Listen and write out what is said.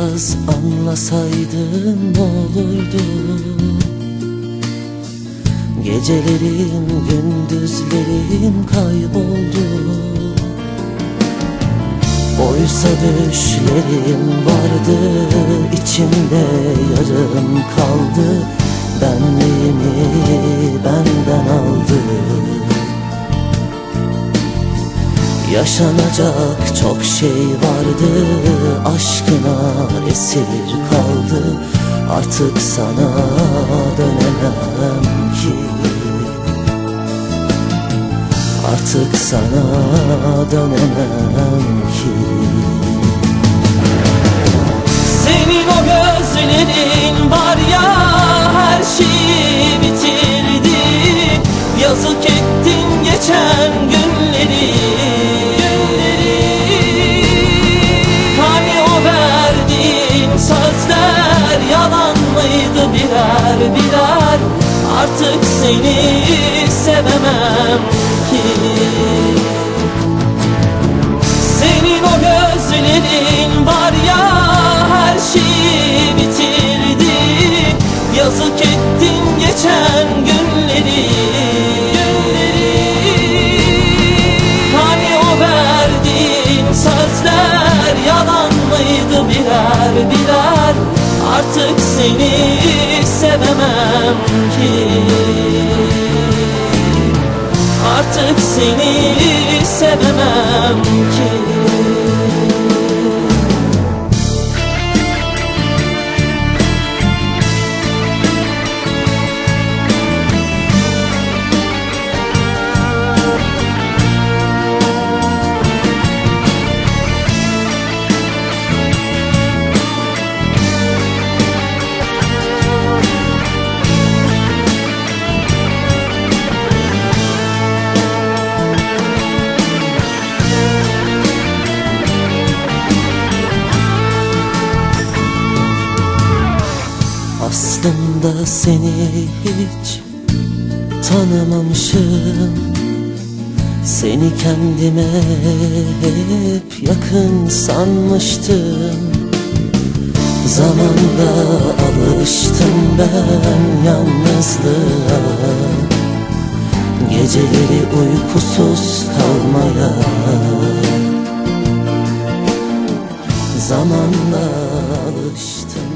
biraz anlasaydın ne olurdu? Gecelerim gündüzlerim kayboldu. Oysa düşlerim vardı içimde yarım kaldı. Benliğimi Yaşanacak çok şey vardı Aşkına esir kaldı. Artık sana dönemem ki. Artık sana dönemem ki. Senin o gözlerin Artık seni sevemem ki. Senin o gözlerin var ya her şeyi bitirdi. Yazık ettin geçen günleri Hani o verdiğin sözler yalan mıydı birer birer? Artık seni sevemem ki. Artık seni sevemem Aslında seni hiç tanımamışım. Seni kendime hep yakın sanmıştım. Zamanla alıştım ben yalnızlığa. Geceleri uykusuz kalmaya. Zamanla alıştım.